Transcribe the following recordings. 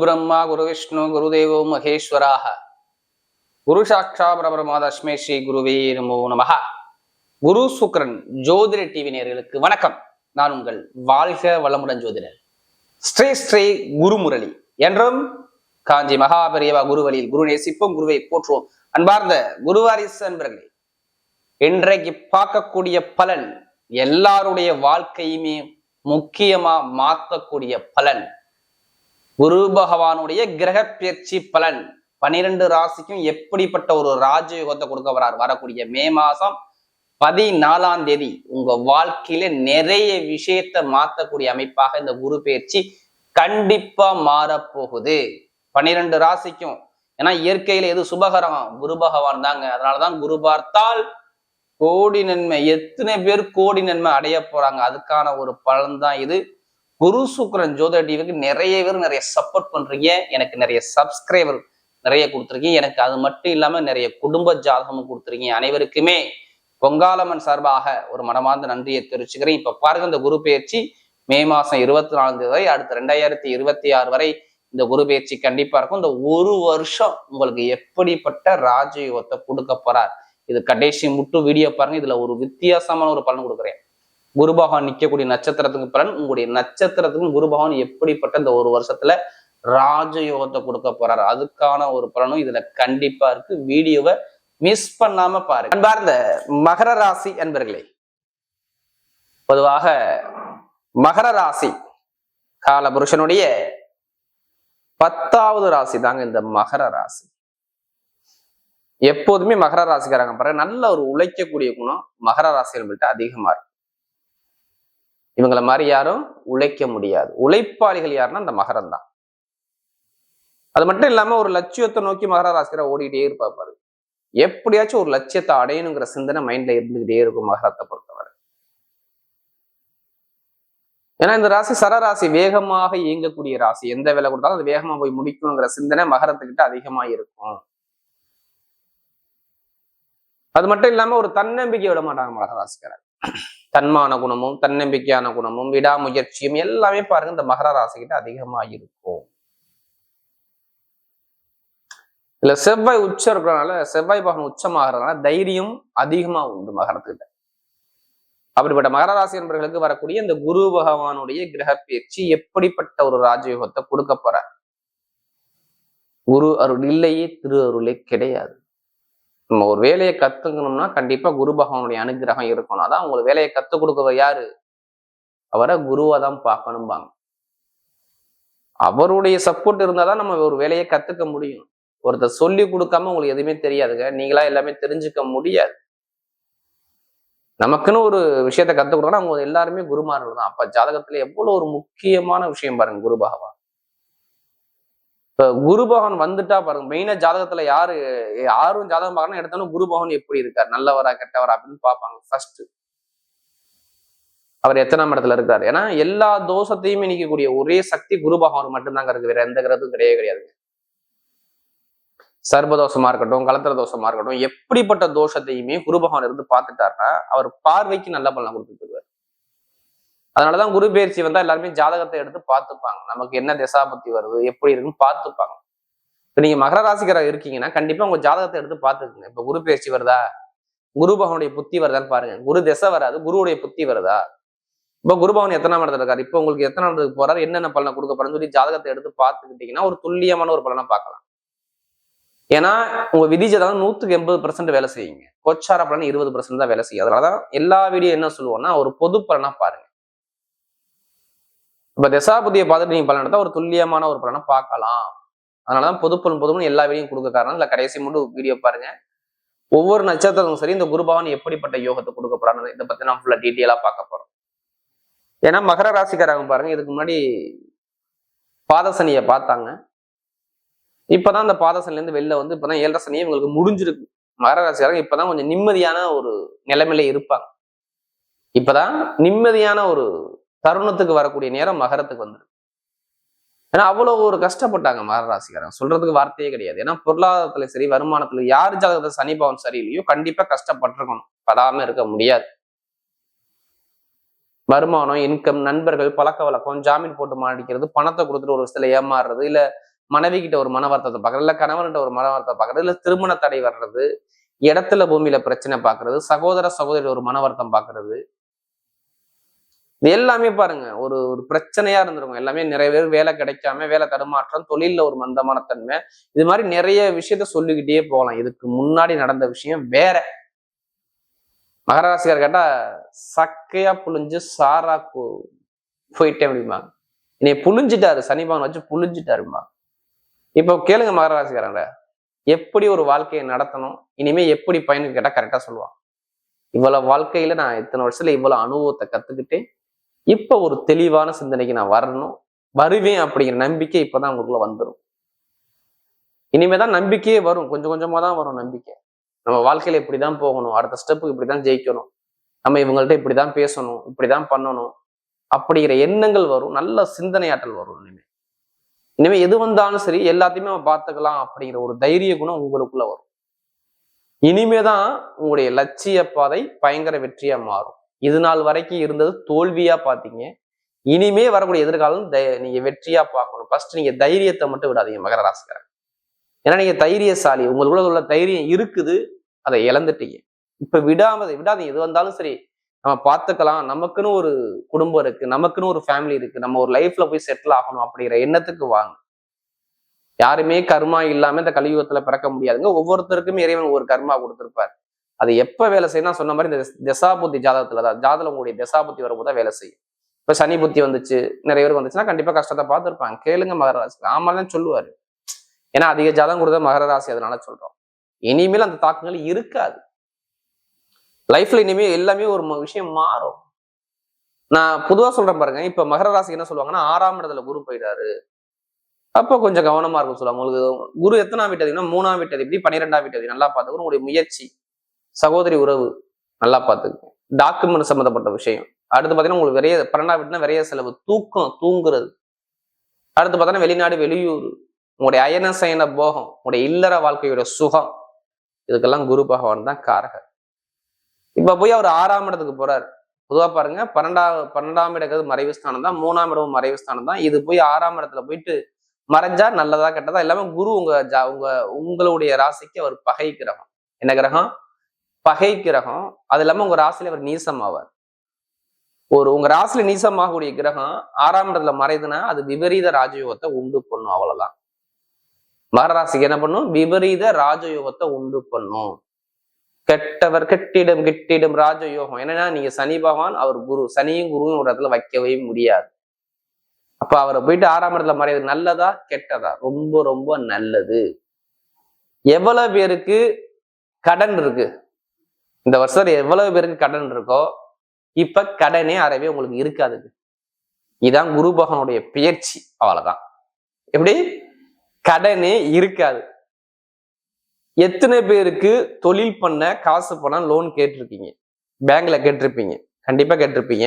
பிரம்மா குரு விஷ்ணு குருதேவோ மகேஸ்வராக. குரு சாட்சா பிரபரமா தஸ்மே ஸ்ரீ குருவே நமோ நமஹ. குரு சுக்ரன் ஜோதிட டிவி நேர்களுக்கு வணக்கம். நான் உங்கள் வாழ்க வளமுடன் ஜோதிடர். ஸ்ரீ ஸ்ரீ குருமுரளி. என்றும் காஞ்சி மகாபெரியவா குருவழியில் குரு நேசிப்போம் குருவை போற்றுவோம். அன்பார்ந்த குருவாரிசு அன்பர்களே இன்றைக்கு பார்க்கக்கூடிய பலன் எல்லாருடைய வாழ்க்கையுமே முக்கியமா மாற்றக்கூடிய பலன். குரு பகவானுடைய கிரக பயிற்சி பலன். பனிரெண்டு ராசிக்கும் எப்படிப்பட்ட ஒரு ராஜயோகத்தை கொடுக்க வரார்? வரக்கூடிய மே மாசம் பதினாலாம் தேதி உங்க வாழ்க்கையில நிறைய விஷயத்தை மாத்தக்கூடிய அமைப்பாக இந்த குரு பயிற்சி கண்டிப்பா மாறப்போகுது. பனிரெண்டு ராசிக்கும். ஏன்னா இயற்கையில எது சுபகரம்? குரு பகவான் தாங்க. அதனாலதான் குரு பார்த்தால் கோடி நன்மை எத்தனை பேர் கோடி நன்மை அடைய போறாங்க. அதுக்கான ஒரு பலன் தான் இது. குரு சுக்ரன் ஜோதிட டிவிக்கு நிறைய பேர் நிறைய சப்போர்ட் பண்றீங்க. எனக்கு நிறைய சப்ஸ்கிரைபர் நிறைய கொடுத்துருக்கீங்க. எனக்கு அது மட்டும் இல்லாம நிறைய குடும்ப ஜாதகமும் கொடுத்துருக்கீங்க. அனைவருக்குமே பொங்காலம்மன் சார்பாக ஒரு மனமார்ந்த நன்றியை தெரிவிச்சுக்கிறேன். இப்ப பாருங்க இந்த குரு பயிற்சி மே மாசம் இருபத்தி நாலாம் தேதி வரை அடுத்த ரெண்டாயிரத்தி இருபத்தி ஆறு வரை இந்த குரு பயிற்சி கண்டிப்பா இருக்கும். இந்த ஒரு வருஷம் உங்களுக்கு எப்படிப்பட்ட ராஜயோகத்தை கொடுக்க போறார்? இது கடைசி முட்டு வீடியோ பாருங்க. இதுல ஒரு வித்தியாசமான ஒரு பலன் கொடுக்குறேன். குரு பகவான் நிற்கக்கூடிய நட்சத்திரத்துக்கு பலன் உங்களுடைய நட்சத்திரத்துக்கும் குரு பகவான் எப்படிப்பட்ட இந்த ஒரு வருஷத்துல ராஜயோகத்தை கொடுக்க போறாரு? அதுக்கான ஒரு பலனும் இதுல கண்டிப்பா இருக்கு. வீடியோவை மிஸ் பண்ணாம பாருங்க. அன்பார்ந்த மகர ராசி அன்பர்களே பொதுவாக மகர ராசி காலபுருஷனுடைய பத்தாவது ராசி தாங்க இந்த மகர ராசி. எப்போதுமே மகர ராசிக்காரங்க பாருங்க நல்ல ஒரு உழைக்கக்கூடிய குணம் மகர ராசிகள்கிட்ட அதிகமா இருக்கு. இவங்களை மாதிரி யாரும் உழைக்க முடியாது. உழைப்பாளிகள் யாருன்னா அந்த மகரம் தான் அது மட்டும் இல்லாம ஒரு லட்சியத்தை நோக்கி மகர ராசிக்கார ஓடிக்கிட்டே இருப்பாரு எப்படியாச்சும் ஒரு லட்சியத்தை அடையணுங்கிற சிந்தனை மைண்ட்ல இருந்துகிட்டே இருக்கும் மகரத்தை பொறுத்தவரை. ஏன்னா இந்த ராசி சரராசி வேகமாக இயங்கக்கூடிய ராசி. எந்த வேலை கொடுத்தாலும் அது வேகமா போய் முடிக்கணுங்கிற சிந்தனை மகரத்துக்கிட்ட அதிகமா இருக்கும் அது மட்டும் இல்லாம ஒரு தன்னம்பிக்கை விட மாட்டாங்க மகராசிக்காரர் தன்மான குணமும் தன்னம்பிக்கையான குணமும் விடாமுயற்சியும் எல்லாமே பாருங்க இந்த மகர ராசிக்கிட்ட அதிகமா இருக்கும் இல்ல செவ்வாய் உச்சம் இருக்கிறதுனால செவ்வாய் பகன் உச்சமாகிறதுனால தைரியம் அதிகமா உண்டு மகரத்துக்கிட்ட. அப்படிப்பட்ட மகர ராசி என்பவர்களுக்கு வரக்கூடிய இந்த குரு பகவானுடைய கிரக பயிற்சி எப்படிப்பட்ட ஒரு ராஜயோகத்தை கொடுக்க போற குரு அருள் இல்லையே திரு அருளே கிடையாது. நம்ம ஒரு வேலையை கத்துக்கணும்னா கண்டிப்பா குரு பகவானுடைய அனுகிரகம் இருக்கணும். அதான் உங்களுக்கு வேலையை கத்துக் கொடுக்கறது யாரு? அவரை குருவா தான் பார்க்கணும்பாங்க. அவருடைய சப்போர்ட் இருந்தாதான் நம்ம ஒரு வேலையை கத்துக்க முடியும். ஒருத்தர் சொல்லி கொடுக்காம உங்களுக்கு எதுவுமே தெரியாதுங்க. நீங்களா எல்லாமே தெரிஞ்சுக்க முடியாது. நமக்குன்னு ஒரு விஷயத்த கத்துக் அவங்க எல்லாருமே குருமார்கள் தான். அப்ப ஜாதகத்துல எவ்வளவு ஒரு முக்கியமான விஷயம் பாருங்க குரு பகவான். இப்ப குரு பகவான் வந்துட்டா பாருங்க மெயினா ஜாதகத்துல யாரு யாரும் ஜாதகம் பார்க்கணும் எடுத்தாலும் குரு பகவான் எப்படி இருக்கார்? நல்லவரா கெட்டவரா அப்படின்னு பார்ப்பாங்க ஃபர்ஸ்ட் அவர் எத்தனாம் இடத்துல இருக்காரு? ஏன்னா எல்லா தோஷத்தையும் நிக்கக்கூடிய ஒரே சக்தி குரு பகவான் மட்டும்தாங்க இருக்கு. வேற எந்த கிரகத்தும் கிடையவே கிடையாதுங்க சர்பதோஷமா இருக்கட்டும் கலத்திர தோஷமா இருக்கட்டும் எப்படிப்பட்ட தோஷத்தையுமே குரு பகவான் இருந்து பார்த்துட்டாருன்னா அவர் பார்வைக்கு நல்ல பலன் கொடுத்துட்டு அதனாலதான் குரு பயிற்சி வந்தா எல்லாருமே ஜாதகத்தை எடுத்து பார்த்துப்பாங்க. நமக்கு என்ன திசாபத்தி வருது எப்படி இருக்குன்னு பார்த்துப்பாங்க. இப்ப நீங்க மகர ராசிக்காரர் இருக்கீங்கன்னா கண்டிப்பா உங்க ஜாதகத்தை எடுத்து பார்த்துக்குங்க. இப்ப குரு பயிற்சி வருதா? குரு பகவனுடைய புத்தி வருதான்னு பாருங்க. குரு திசை வராது குருவுடைய புத்தி வருதா? இப்ப குருபவன் எத்தனாம் இடத்துல இருக்காரு? இப்போ உங்களுக்கு எத்தனை இடத்துக்கு போறாரு? என்னென்ன பலனை கொடுக்க போறேன்னு சொல்லி ஜாதகத்தை எடுத்து பார்த்துக்கிட்டீங்கன்னா ஒரு துல்லியமான ஒரு பலனை பார்க்கலாம். ஏன்னா உங்க விதி ஜாதகம் நூத்துக்கு எண்பது பர்சன்ட் வேலை செய்யுங்க. கோச்சார பலன் இருபது பர்சன்ட் தான் வேலை செய்யும். அதனாலதான் எல்லா வீடியோ என்ன சொல்லுவோம்னா ஒரு பொது பலனா பாருங்க. இப்போ தசாபதியை பார்த்துட்டு நீங்க பலன் எடுத்தால் ஒரு துல்லியமான ஒரு பலனை பார்க்கலாம். அதனால தான் பொதுப்பலன் பொதுமன் எல்லா வீடியும் கொடுக்க காரணம். இல்லை கடைசி மட்டும் வீடியோ பாருங்க. ஒவ்வொரு நட்சத்திரமும் சரி இந்த குருபவன் எப்படிப்பட்ட யோகத்தை கொடுக்க போறான்னு இதை பத்தி நான் ஃபுல்லா டீட்டெயிலா பார்க்க போறோம். ஏன்னா மகர ராசிக்காரங்க பாருங்க இதுக்கு முன்னாடி பாதசனியை பார்த்தாங்க. இப்போதான் அந்த பாதசனில இருந்து வெளில வந்து இப்போதான் ஏழரை சனியை இவங்களுக்கு முடிஞ்சிருக்கு. மகர ராசிக்காரங்க இப்பதான் கொஞ்சம் நிம்மதியான ஒரு நிலைமையில இருப்பாங்க. இப்பதான் நிம்மதியான ஒரு தருணத்துக்கு வரக்கூடிய நேரம் மகரத்துக்கு வந்துடும். ஏன்னா அவ்வளவு ஒரு கஷ்டப்பட்டாங்க மகர ராசிக்காரங்க. சொல்றதுக்கு வார்த்தையே கிடையாது. ஏன்னா பொருளாதாரத்துல சரி வருமானத்துல யார் ஜாதகத்தை சனி பவன் சரியில்லையோ கண்டிப்பா கஷ்டப்பட்டிருக்கணும். படாம இருக்க முடியாது. வருமானம் இன்கம் நண்பர்கள் பழக்க வழக்கம் ஜாமீன் போட்டு மாட்டிக்கிறது பணத்தை கொடுத்துட்டு ஒரு விஷயத்துல ஏமாறுறது இல்ல மனைவி கிட்ட ஒரு மன வருத்தத்தை பார்க்கறது இல்ல கணவன்கிட்ட ஒரு மன வருத்தத்தை பார்க்கறது இல்ல திருமண தடை வர்றது இடத்துல பூமியில பிரச்சனை பார்க்கறது சகோதர சகோதரி ஒரு மன வருத்தம் பார்க்கறது இது எல்லாமே பாருங்க ஒரு ஒரு பிரச்சனையா இருந்திருக்கும். எல்லாமே நிறைய பேர் வேலை கிடைக்காம வேலை தடுமாற்றம் தொழில்ல ஒரு மந்தமான தன்மை. இது மாதிரி நிறைய விஷயத்த சொல்லிக்கிட்டே போகலாம். இதுக்கு முன்னாடி நடந்த விஷயம் வேற. மகராசிக்கார் கேட்டா சக்கையா புழிஞ்சு சாரா போ- போயிட்டேன் அப்படிம்பாங்க. என்னை புழிஞ்சிட்டாரு. சனி வச்சு புழிஞ்சிட்டாருமா இப்போ கேளுங்க மகராசிக்காரங்க எப்படி ஒரு வாழ்க்கையை நடத்தணும்? இனிமே எப்படி பயணம் கேட்டால் கரெக்டா சொல்லுவான் இவ்வளவு வாழ்க்கையில நான் இத்தனை வருஷத்துல இவ்வளவு அனுபவத்தை கத்துக்கிட்டேன். இப்ப ஒரு தெளிவான சிந்தனைக்கு நான் வரணும் வருவேன் அப்படிங்கிற நம்பிக்கை இப்பதான் உங்களுக்குள்ள வந்துடும் இனிமேதான் நம்பிக்கையே வரும். கொஞ்சம் கொஞ்சமா தான் வரும் நம்பிக்கை. நம்ம வாழ்க்கையில இப்படிதான் போகணும். அடுத்த ஸ்டெப்புக்கு இப்படிதான் ஜெயிக்கணும். நம்ம இவங்கள்ட்ட இப்படிதான் பேசணும் இப்படிதான் பண்ணணும் அப்படிங்கிற எண்ணங்கள் வரும். நல்ல சிந்தனையாற்றல் வரும் இனிமே. இனிமே எது வந்தாலும் சரி எல்லாத்தையுமே நம்ம பார்த்துக்கலாம் அப்படிங்கிற ஒரு தைரிய குணம் உங்களுக்குள்ள வரும். இனிமேதான் உங்களுடைய லட்சிய பாதை பயங்கர வெற்றியா மாறும். இது நாள் வரைக்கும் இருந்தது தோல்வியா பார்த்தீங்க இனிமே வரக்கூடிய எதிர்காலம் தை- நீங்க வெற்றியா பார்க்கணும். ஃபர்ஸ்ட் நீங்க தைரியத்தை மட்டும் விடாதீங்க மகர ராசிக்காரன் ஏன்னா நீங்க தைரியசாலி. உங்களுக்குள்ள உள்ள தைரியம் இருக்குது அதை இழந்துட்டீங்க. இப்ப விடாம விடாதீங்க. எது வந்தாலும் சரி நம்ம பார்த்துக்கலாம். நமக்குன்னு ஒரு குடும்பம் இருக்கு நமக்குன்னு ஒரு ஃபேமிலி இருக்கு. நம்ம ஒரு லைஃப்ல போய் செட்டில் ஆகணும் அப்படிங்கிற எண்ணத்துக்கு வாங்க. யாருமே கர்மா இல்லாம இந்த கலியுகத்துல பிறக்க முடியாதுங்க. ஒவ்வொருத்தருக்குமே இறைவன் ஒரு கர்மா கொடுத்துருப்பார். அது எப்ப வேலை செய்யணும் சொன்ன மாதிரி இந்த தசாபுத்தி ஜாதகத்துல தான். ஜாதகம் உங்களுடைய தசாபுத்தி வரும்போது தான் வேலை செய்யும். இப்போ சனி புத்தி வந்துச்சு நிறைய பேர் வந்துச்சுன்னா கண்டிப்பா கஷ்டத்தை பார்த்துருப்பாங்க. கேளுங்க மகராசி ஆமா தான் சொல்லுவாரு. ஏன்னா அதிக ஜாதகம் கொடுத்த மகர ராசி அதனால சொல்றோம். இனிமேல் அந்த தாக்கங்கள் இருக்காது. லைஃப்ல இனிமேல் எல்லாமே ஒரு விஷயம் மாறும். நான் பொதுவா சொல்றேன் பாருங்க. இப்ப மகர ராசி என்ன சொல்லுவாங்கன்னா ஆறாம் இடத்துல குரு போயிட்டாரு அப்போ கொஞ்சம் கவனமா இருக்கும் சொல்லுவாங்க. உங்களுக்கு குரு எத்தனாம் வீட்டதினா மூணாம் வீட்டது இப்படி பன்னிரெண்டாம் வீட்டது நல்லா பார்த்துக்கணும். உங்களுடைய முயற்சி சகோதரி உறவு நல்லா பார்த்துக்குங்க டாக்குமெண்ட் சம்மந்தப்பட்ட விஷயம். அடுத்து பார்த்தீங்கன்னா உங்களுக்கு விரைய பிறண்டா வீட்டுனா விரைய செலவு. தூக்கம் தூங்குறது. அடுத்து பார்த்தீங்கன்னா வெளிநாடு வெளியூர். உங்களுடைய அயன சயன போகம் உங்களுடைய இல்லற வாழ்க்கையோட சுகம். இதுக்கெல்லாம் குரு பகவான் தான் காரகர். இப்ப போய் அவர் ஆறாம் இடத்துக்கு போறாரு. பொதுவா பாருங்க பன்னெண்டாம் பன்னெண்டாம் இடங்கிறது மறைவு ஸ்தானம் தான். மூணாம் இடமும் மறைவு ஸ்தானம் தான். இது போய் ஆறாம் இடத்துல போயிட்டு மறைஞ்சா நல்லதா கெட்டதா? எல்லாமே குரு உங்க ஜா உங்க உங்களுடைய ராசிக்கு அவர் பகை கிரகம். என்ன கிரகம்? பகை கிரகம் அது இல்லாம உங்க ராசியில அவர் நீசம் ஆவார் ஒரு உங்க ராசியில நீசமாகக்கூடிய கிரகம் ஆறாம் இடத்துல மறைதுன்னா அது விபரீத ராஜயோகத்தை உண்டு பண்ணும் அவ்வளவுதான். மகர ராசிக்கு என்ன பண்ணும்? விபரீத ராஜயோகத்தை உண்டு பண்ணும். கெட்டவர் கெட்டிடம் கெட்டிடம் ராஜயோகம். என்னன்னா நீங்க சனி பகவான் அவர் குரு சனியும் குருவும் ஒரு இடத்துல வைக்கவே முடியாது. அப்ப அவரை போயிட்டு ஆறாம் இடத்துல மறையது நல்லதா கெட்டதா? ரொம்ப ரொம்ப நல்லது. எவ்வளவு பேருக்கு கடன் இருக்கு? இந்த வருஷத்துல எவ்வளவு பேருக்கு கடன் இருக்கோ இப்ப கடனே அறவே உங்களுக்கு இருக்காதுங்க இதான் குரு பகவனுடைய பெயர்ச்சி அவ்வளவுதான். எப்படி? கடனே இருக்காது. எத்தனை பேருக்கு தொழில் பண்ண காசு பணம் லோன் கேட்டிருக்கீங்க பேங்க்ல கேட்டிருப்பீங்க. கண்டிப்பா கேட்டிருப்பீங்க.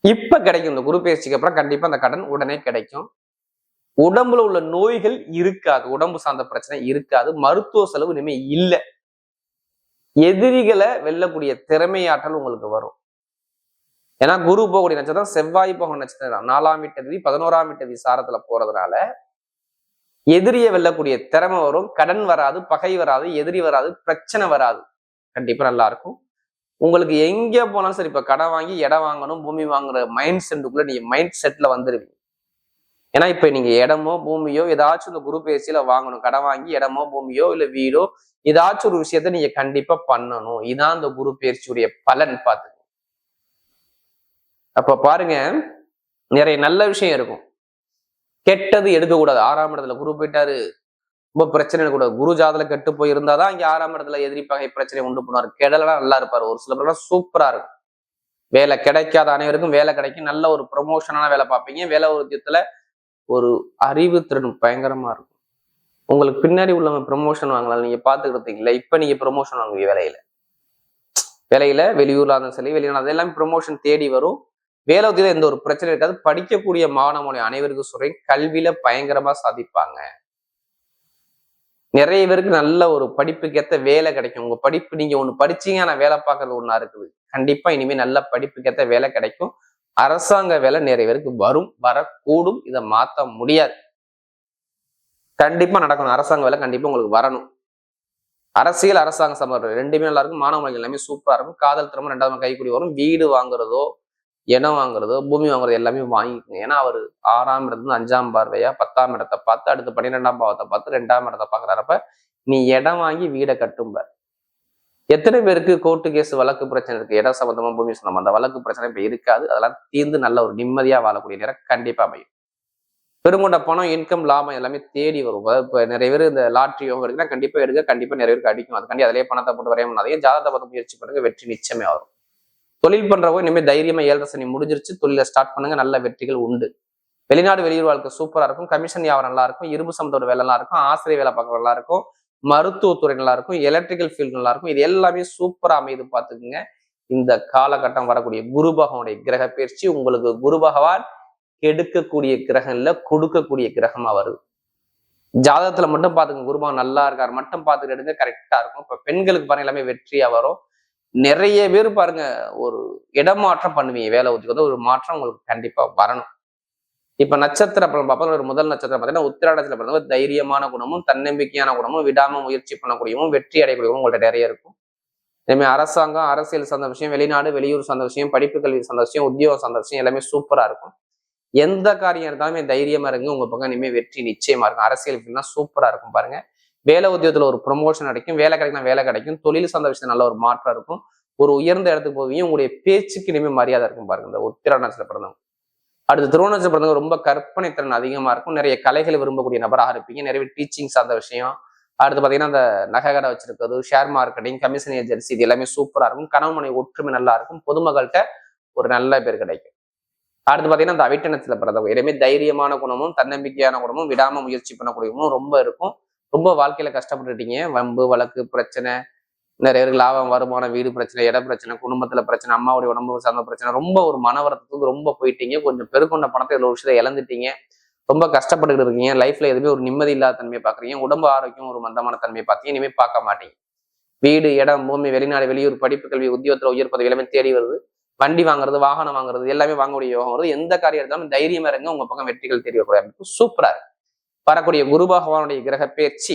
இப்ப கிடைக்கும் இந்த குரு பயிற்சிக்கு அப்புறம் கண்டிப்பா அந்த கடன் உடனே கிடைக்கும். உடம்புல உள்ள நோய்கள் இருக்காது. உடம்பு சார்ந்த பிரச்சனை இருக்காது. மருத்துவ செலவு இனிமே இல்லை. எதிரிகளை வெல்லக்கூடிய திறமையாற்றல் உங்களுக்கு வரும். ஏன்னா குரு போகக்கூடிய நட்சத்திரம் செவ்வாய் போக நட்சத்திரம் நாலாம் வீட்டதி பதினோராம் வீட்டதி சாரத்துல போறதுனால எதிரியை வெல்லக்கூடிய திறமை வரும். கடன் வராது பகை வராது எதிரி வராது பிரச்சனை வராது. கண்டிப்பா நல்லா இருக்கும். உங்களுக்கு எங்க போனாலும் சரி இப்ப கடன் வாங்கி இடம் வாங்கணும் பூமி வாங்குற மைண்ட் செட்டுக்குள்ள நீங்க மைண்ட் செட்ல வந்துருவீங்க. ஏன்னா இப்ப நீங்க இடமோ பூமியோ ஏதாச்சும் இந்த குரு பேசியில வாங்கணும். கடன் வாங்கி இடமோ பூமியோ இல்ல வீடோ ஏதாச்சும் ஒரு விஷயத்த நீங்க கண்டிப்பா பண்ணணும். இதான் இந்த குரு பயிற்சியுடைய பலன் பார்த்து அப்ப பாருங்க நிறைய நல்ல விஷயம் இருக்கும். கெட்டது எடுக்கக்கூடாது. ஆறாம் இடத்துல குரு போயிட்டாரு. ரொம்ப பிரச்சனை இருக்கக்கூடாது குரு ஜாதல கெட்டு போயிருந்தாதான் இங்க ஆறாம் இடத்துல எதிரி பகை பிரச்சனை உண்டு பண்ணுவார். கெடலாம் நல்லா இருப்பாரு. ஒரு சில பேர்லாம் சூப்பரா இருக்கும். வேலை கிடைக்காத அனைவருக்கும் வேலை கிடைக்கும். நல்ல ஒரு ப்ரொமோஷனான வேலை பார்ப்பீங்க. வேலை உத்தியத்துல ஒரு அறிவு திறன் பயங்கரமா இருக்கும். உங்களுக்கு பின்னாடி உள்ளவங்க ப்ரொமோஷன் வாங்கலாம். நீங்க பாத்துக்கிட்டீங்களா இப்ப நீங்க ப்ரொமோஷன் வாங்குவீங்க வேலையில. வேலையில வெளியூர்ல இருந்தாலும் சரி வெளிநாடு அதெல்லாம் ப்ரொமோஷன் தேடி வரும். வேலை உத்தியில எந்த ஒரு பிரச்சனை இருக்காது. படிக்கக்கூடிய மாணவனை அனைவருக்கும் சொல்றேன் கல்வியில பயங்கரமா சாதிப்பாங்க. நிறைய பேருக்கு நல்ல ஒரு படிப்புக்கு ஏத்த வேலை கிடைக்கும். உங்க படிப்பு நீங்க ஒண்ணு படிச்சீங்க ஆனா வேலை பார்க்கறது ஒண்ணா இருக்குது. கண்டிப்பா இனிமே நல்ல படிப்புக்கு ஏத்த வேலை கிடைக்கும். அரசாங்க வேலை நிறைய பேருக்கு வரும் வரக்கூடும். இதை மாத்த முடியாது. கண்டிப்பா நடக்கணும். அரசாங்க வேலை கண்டிப்பா உங்களுக்கு வரணும். அரசியல் அரசாங்க சம்பந்தம் ரெண்டுமே நல்லா இருக்கும். மாணவர்கள் எல்லாமே சூப்பரா இருக்கும். காதல் திறமை ரெண்டாவது கைக்குடி வரும். வீடு வாங்குறதோ இடம் வாங்குறதோ பூமி வாங்குறதோ எல்லாமே வாங்கிக்கோங்க. ஏன்னா அவர் ஆறாம் இடத்துல அஞ்சாம் பார்வையா பத்தாம் இடத்தை பார்த்து அடுத்து பன்னிரெண்டாம் பாவத்தை பார்த்து ரெண்டாம் இடத்தை பார்க்குறப்ப நீ இடம் வாங்கி வீடை கட்டும்ப எத்தனை பேருக்கு கோர்ட்டு கேஸ் வழக்கு பிரச்சனை இருக்கு? இடம் சம்பந்தமா பூமி சம்பந்தமா? அந்த வழக்கு பிரச்சனை இப்ப இருக்காது. அதெல்லாம் தீர்ந்து நல்ல ஒரு நிம்மதியா வாழக்கூடிய நேரம் கண்டிப்பா அமையும். பெருங்கொண்ட பணம் இன்கம் லாபம் எல்லாமே தேடி வரும். இப்போ நிறைய பேர் இந்த லாட்ரி யோகம் இருக்குன்னா கண்டிப்பா எடுக்க கண்டிப்பா நிறைய பேருக்கு அடிக்கும். அதுக்காண்டி அதிலேயே பணத்தை போட்டு வரைய முடியாது. ஜாதகத்தை பார்த்து முயற்சி பண்ணுங்க. வெற்றி நிச்சயமே வரும். தொழில் பண்றவங்க இனிமேல் தைரியமா ஏழரை சனி முடிஞ்சிருச்சு. தொழிலை ஸ்டார்ட் பண்ணுங்க. நல்ல வெற்றிகள் உண்டு. வெளிநாடு வெளியூர் வாழ்க்கை சூப்பரா இருக்கும். கமிஷன் வியாபாரம் நல்லா இருக்கும். இரும்பு சம்பந்தோட வேலை நல்லா இருக்கும். ஆசிரியர் வேலை பார்க்க நல்லா இருக்கும். மருத்துவத்துறை நல்லா இருக்கும் எலக்ட்ரிக்கல் ஃபீல்டு நல்லா இருக்கும் இது எல்லாமே சூப்பராக அமைது பார்த்துக்குங்க. இந்த காலகட்டம் வரக்கூடிய குரு பகவானுடைய கிரக பயிற்சி உங்களுக்கு குரு பகவான் கெடுக்கக்கூடிய கிரகம் இல்லை கொடுக்கக்கூடிய கிரகமா வருது. ஜாதகத்துல மட்டும் பாத்துங்க குரு பகவான் நல்லா இருக்கார். மட்டும் பார்த்துட்டு எடுங்க கரெக்டா இருக்கும். இப்ப பெண்களுக்கு பாருங்க எல்லாமே வெற்றியா வரும். நிறைய பேர் பாருங்க ஒரு இடமாற்றம் பண்ணுவீங்க. வேலை ஒத்துக்கிறது ஒரு மாற்றம் உங்களுக்கு கண்டிப்பா வரணும். இப்ப நட்சத்திர பலன் பார்ப்போம். ஒரு முதல் நட்சத்திரம் பார்த்தீங்கன்னா உத்திராடத்துல பிறந்தவங்க தைரியமான குணமும் தன்னம்பிக்கையான குணமும் விடாம முயற்சி பண்ணக்கூடியவும் வெற்றி அடையக்கூடியவும் உங்கள்கிட்ட நிறைய இருக்கும். இதேமாதிரி அரசாங்கம் அரசியல் சார்ந்த விஷயம் வெளிநாடு வெளியூர் சார்ந்த விஷயம் படிப்பு கல்வி சார்ந்த விஷயம் உத்தியோக சார்ந்த விஷயம் எல்லாமே சூப்பரா இருக்கும். எந்த காரியம் இருந்தாலுமே தைரியமா இருங்க. உங்க பக்கம் இனிமே வெற்றி நிச்சயமா இருக்கும். அரசியல் ஃபீல்ட்லாம் சூப்பரா இருக்கும் பாருங்க. வேலை உத்தியோகத்துல ஒரு ப்ரொமோஷன் கிடைக்கும். வேலை கிடைக்கும் வேலை கிடைக்கும். தொழில் சார்ந்த விஷயம் நல்ல ஒரு மாற்றம் இருக்கும். ஒரு உயர்ந்த இடத்துக்கு போவீங்க. உங்களுடைய பேச்சுக்கு இனிமே மரியாதை இருக்கும் பாருங்க. இந்த உத்திராடத்துல பிறந்தவங்க. அடுத்து திருவண்ணாச்சல பிறந்தவங்க ரொம்ப கற்பனை திறன் அதிகமாக இருக்கும். நிறைய கலைகளை விரும்பக்கூடிய நபராக இருப்பீங்க. நிறைய டீச்சிங் சார்ந்த விஷயம். அடுத்து பார்த்தீங்கன்னா அந்த நகை கடை வச்சிருக்கிறது ஷேர் மார்க்கெட்டிங் கமிஷன் ஏஜென்சி இது எல்லாமே சூப்பராக இருக்கும். கணவன் மனை ஒற்றுமை நல்லா இருக்கும். பொதுமக்கள்கிட்ட ஒரு நல்ல பேர் கிடைக்கும். அடுத்து பார்த்தீங்கன்னா அந்த அவிட்டனத்துல பிறந்தவங்க எல்லாமே தைரியமான குணமும் தன்னம்பிக்கையான குணமும் விடாமல் முயற்சி பண்ணக்கூடிய குணமும் ரொம்ப இருக்கும். ரொம்ப வாழ்க்கையில கஷ்டப்பட்டுட்டீங்க. வம்பு வழக்கு பிரச்சனை நிறைய பேருக்கு லாபம் வருமானம் வீடு பிரச்சனை இட பிரச்சனை குடும்பத்துல பிரச்சனை அம்மாவுடைய உடம்பு சார்ந்த பிரச்சனை ரொம்ப ஒரு மனவரத்துக்கு ரொம்ப போயிட்டீங்க. கொஞ்சம் பெருக்கொண்ட பணத்தை ஒரு விஷயத்தை இழந்துட்டீங்க. ரொம்ப கஷ்டப்பட்டுக்கிட்டு இருக்கீங்க. லைஃப்ல எதுவுமே ஒரு நிம்மதி இல்லாத தன்மையை பாக்குறீங்க உடம்பு ஆரோக்கியம் ஒரு மந்தமான தன்மையை பார்த்தீங்க இனிமே பார்க்க மாட்டீங்க. வீடு இடம் பூமி வெளிநாடு வெளியூர் படிப்பு கல்வி உத்தியோகத்துல உயர் பதவி எல்லாமே தேடி வருது. வண்டி வாங்குறது வாகனம் வாங்குறது எல்லாமே வாங்கக்கூடிய யோகம் வருது. எந்த காரியம் இருந்தாலும் தைரியமா இருங்க. உங்க பக்கம் வெற்றிகள் தெரியக்கூடிய சூப்பரா இருக்கு. வரக்கூடிய குரு பகவானுடைய கிரக பேச்சு